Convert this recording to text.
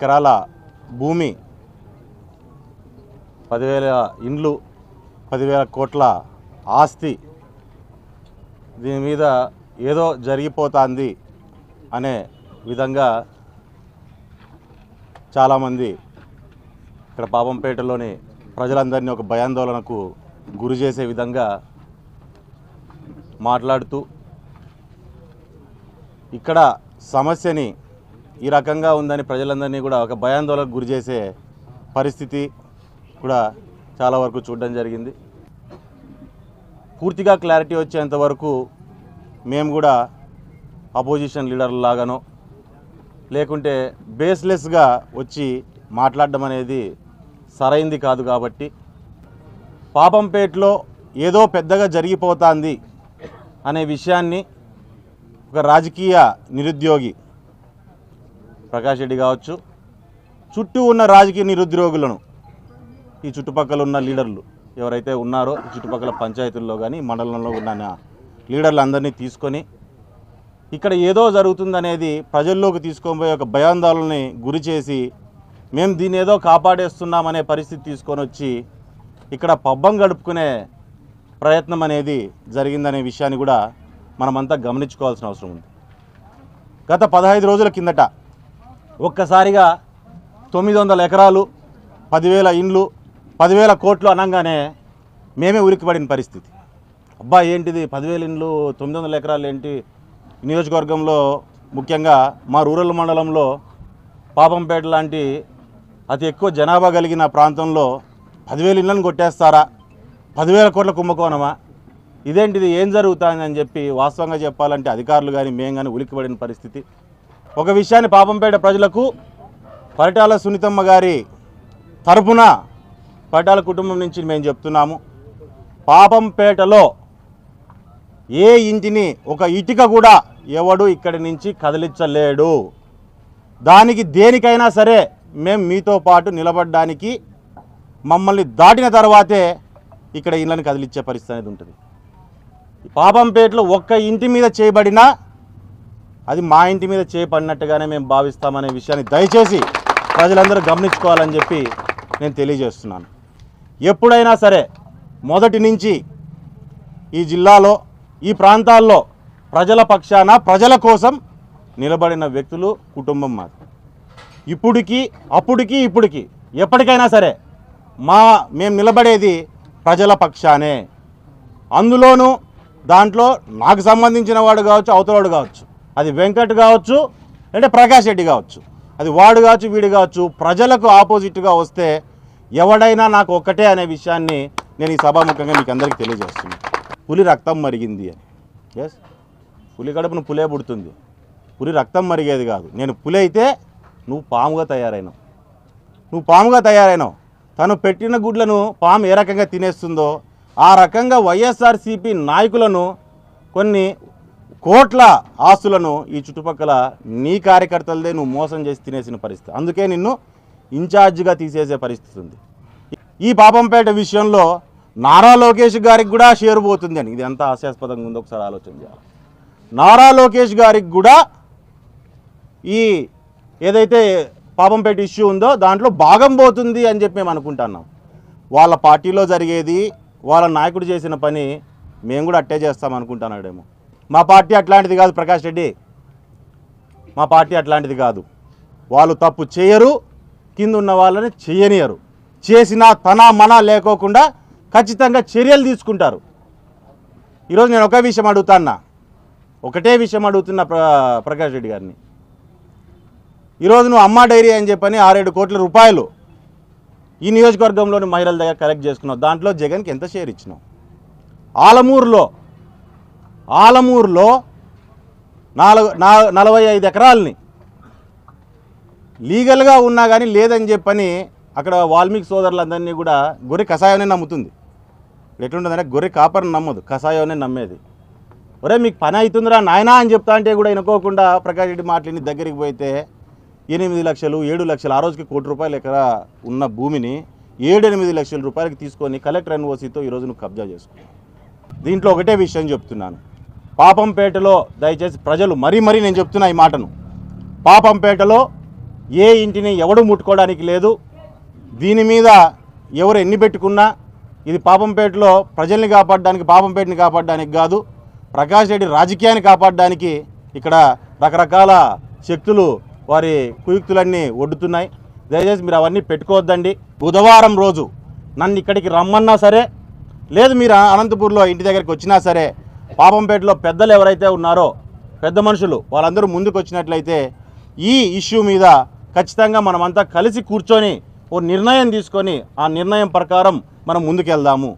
ఎకరాల భూమి పదివేల ఇండ్లు పదివేల కోట్ల ఆస్తి దీని మీద ఏదో జరిగిపోతుంది అనే విధంగా చాలామంది ఇక్కడ పాపంపేటలోని ప్రజలందరినీ ఒక భయాందోళనకు గురి చేసే విధంగా మాట్లాడుతూ ఇక్కడ సమస్యని ఈ రకంగా ఉందని ప్రజలందరినీ కూడా ఒక భయాందోళనకు గురి చేసే పరిస్థితి కూడా చాలా వరకు చూడడం జరిగింది. పూర్తిగా క్లారిటీ వచ్చేంత వరకు మేము కూడా అపోజిషన్ లీడర్లాగానో లేకుంటే బేస్లెస్గా వచ్చి మాట్లాడడం అనేది సరైంది కాదు కాబట్టి పాపంపేటలో ఏదో పెద్దగా జరిగిపోతుంది అనే విషయాన్ని ఒక రాజకీయ నిరుద్యోగి ప్రకాష్ రెడ్డి కావచ్చు. చుట్టూ ఉన్న రాజకీయ నిరుద్యోగులను ఈ చుట్టుపక్కల ఉన్న లీడర్లు ఎవరైతే ఉన్నారో చుట్టుపక్కల పంచాయతీల్లో కానీ మండలంలో ఉన్న లీడర్లందరినీ తీసుకొని ఇక్కడ ఏదో జరుగుతుందనేది ప్రజల్లోకి తీసుకొని ఒక భయాందోళనని గురి చేసి మేము దీన్ని ఏదో కాపాడేస్తున్నామనే పరిస్థితి తీసుకొని వచ్చి ఇక్కడ పబ్బం గడుపుకునే ప్రయత్నం అనేది జరిగిందనే విషయాన్ని కూడా మనమంతా గమనించుకోవాల్సిన అవసరం ఉంది. గత పదహైదు రోజుల కిందట ఒక్కసారిగా తొమ్మిది వందల ఎకరాలు పదివేల ఇండ్లు పదివేల కోట్లు అనగానే మేమే ఉరికిపడిన పరిస్థితి. అబ్బా ఏంటిది? పదివేల ఇండ్లు తొమ్మిది వందల ఎకరాలు ఏంటి? నియోజకవర్గంలో ముఖ్యంగా మా రూరల్ మండలంలో పాపంపేట లాంటి అతి ఎక్కువ జనాభా కలిగిన ప్రాంతంలో పదివేల ఇళ్ళను కొట్టేస్తారా? పదివేల కోట్ల కుంభకోణమా? ఇదేంటిది? ఏం జరుగుతుందని చెప్పి వాస్తవంగా చెప్పాలంటే అధికారులు కానీ మేము కానీ ఉలిక్కిపడిన పరిస్థితి. ఒక విషయాన్ని పాపంపేట ప్రజలకు పరిటాల సునీతమ్మ గారి తరపున పరిటాల కుటుంబం నుంచి మేము చెప్తున్నాము. పాపంపేటలో ఏ ఇంటిని ఒక ఇటుక కూడా ఎవడు ఇక్కడి నుంచి కదిలించలేడు. దానికి దేనికైనా సరే మేము మీతో పాటు నిలబడడానికి మమ్మల్ని దాటిన తర్వాతే ఇక్కడ ఇళ్ళని కదిలించే పరిస్థితి అనేది ఉంటుంది. పాపంపేటలో ఒక్క ఇంటి మీద చేయబడినా అది మా ఇంటి మీద చేపడినట్టుగానే మేము భావిస్తామనే విషయాన్ని దయచేసి ప్రజలందరూ గమనించుకోవాలని చెప్పి నేను తెలియజేస్తున్నాను. ఎప్పుడైనా సరే మొదటి నుంచి ఈ జిల్లాలో ఈ ప్రాంతాల్లో ప్రజల పక్షాన ప్రజల కోసం నిలబడిన వ్యక్తులు కుటుంబం మాది. ఇప్పుడికి అప్పుడికి ఇప్పుడికి ఎప్పటికైనా సరే మా మేము నిలబడేది ప్రజల పక్షానే. అందులోనూ దాంట్లో నాకు సంబంధించిన వాడు కావచ్చు అవతలవాడు కావచ్చు. అది వెంకట్ కావచ్చు అంటే ప్రకాష్ రెడ్డి కావచ్చు. అది వాడు కావచ్చు వీడు కావచ్చు ప్రజలకు ఆపోజిట్గా వస్తే ఎవడైనా నాకు ఒక్కటే అనే విషయాన్ని నేను ఈ సభాముఖంగా మీకు అందరికీ తెలియజేస్తున్నాను పులి రక్తం మరిగింది అని. ఎస్ పులి కడుపును పులే పుడుతుంది. పులి రక్తం మరిగేది కాదు. నేను పులి అయితే నువ్వు పాముగా తయారైనావు. నువ్వు పాముగా తయారైనావు. తను పెట్టిన గుడ్లను పాము ఏ రకంగా తినేస్తుందో ఆ రకంగా వైఎస్ఆర్సీపీ నాయకులను కొన్ని కోట్ల ఆస్తులను ఈ చుట్టుపక్కల నీ కార్యకర్తలదే నువ్వు మోసం చేసి తినేసిన పరిస్థితి. అందుకే నిన్ను ఇన్ఛార్జిగా తీసేసే పరిస్థితి ఉంది. ఈ పాపంపేట విషయంలో నారా లోకేష్ గారికి కూడా షేర్ పోతుంది అని. ఇది ఎంత హాస్యాస్పదంగా ఉందో. ఒకసారి ఆలోచన చేయాలి. నారా లోకేష్ గారికి కూడా ఈ ఏదైతే పాపంపేట ఇష్యూ ఉందో దాంట్లో భాగం పోతుంది అని చెప్పి మేము అనుకుంటున్నాం. వాళ్ళ పార్టీలో జరిగేది వాళ్ళ నాయకుడు చేసిన పని మేము కూడా అట్టే చేస్తాం అనుకుంటున్నాడేమో. మా పార్టీ అట్లాంటిది కాదు ప్రకాష్ రెడ్డి. మా పార్టీ అట్లాంటిది కాదు. వాళ్ళు తప్పు చేయరు కింద ఉన్న వాళ్ళని చేయనియరు. చేసిన తన మన లేకోకుండా ఖచ్చితంగా చర్యలు తీసుకుంటారు. ఈరోజు నేను ఒకే విషయం అడుగుతాన్నా. ఒకటే విషయం అడుగుతున్నా ప్ర ప్రకాష్ రెడ్డి గారిని. ఈరోజు నువ్వు అమ్మా డైరీ అని చెప్పని ఆరేడు కోట్ల రూపాయలు ఈ నియోజకవర్గంలోని మహిళల దగ్గర కలెక్ట్ చేసుకున్నావు. దాంట్లో జగన్కి ఎంత షేర్ ఇచ్చినావు? ఆలమూరులో ఆలమూరులో నాలుగు నలభై ఐదు ఎకరాలని లీగల్గా ఉన్నా కానీ లేదని చెప్పని అక్కడ వాల్మీకి సోదరులందరినీ కూడా గొర్రె కషాయాన్ని నమ్ముతుంది. ఎట్లుంటుందంటే గొర్రె కాపర్ని నమ్మదు కషాయాన్ని నమ్మేది. ఒరే మీకు పని అవుతుందిరా నాయనా అని చెప్తా అంటే కూడా వినుకోకుండా ప్రకాష్ రెడ్డి మాటలని దగ్గరికి పోతే ఎనిమిది లక్షలు ఏడు లక్షలు ఆ రోజుకి కోటి రూపాయలు ఎక్కడ ఉన్న భూమిని ఏడు ఎనిమిది లక్షల రూపాయలకి తీసుకొని కలెక్టర్ ఎన్ఓసీతో ఈరోజు నువ్వు కబ్జా చేసుకో దీంట్లో ఒకటే విషయం చెప్తున్నాను. పాపంపేటలో దయచేసి ప్రజలు మరీ మరీ నేను చెప్తున్నా ఈ మాటను. పాపంపేటలో ఏ ఇంటిని ఎవడు ముట్టుకోవడానికి లేదు. దీని మీద ఎవరు ఎన్ని పెట్టుకున్నా ఇది పాపంపేటలో ప్రజల్ని కాపాడడానికి పాపంపేటని కాపాడడానికి కాదు ప్రకాష్ రెడ్డి రాజకీయాన్ని కాపాడడానికి ఇక్కడ రకరకాల శక్తులు వారి కుయుక్తులన్నీ ఒడ్డుతున్నాయి. దయచేసి మీరు అవన్నీ పెట్టుకోవద్దండి. బుధవారం రోజు నన్ను ఇక్కడికి రమ్మన్నా సరే లేదు మీరు అనంతపూర్లో ఇంటి దగ్గరికి వచ్చినా సరే పాపంపేటలో పెద్దలు ఎవరైతే ఉన్నారో పెద్ద మనుషులు వాళ్ళందరూ ముందుకు వచ్చినట్లయితే ఈ ఇష్యూ మీద ఖచ్చితంగా మనమంతా కలిసి కూర్చొని ఓ నిర్ణయం తీసుకొని ఆ నిర్ణయం ప్రకారం మనం ముందుకెళ్దాము.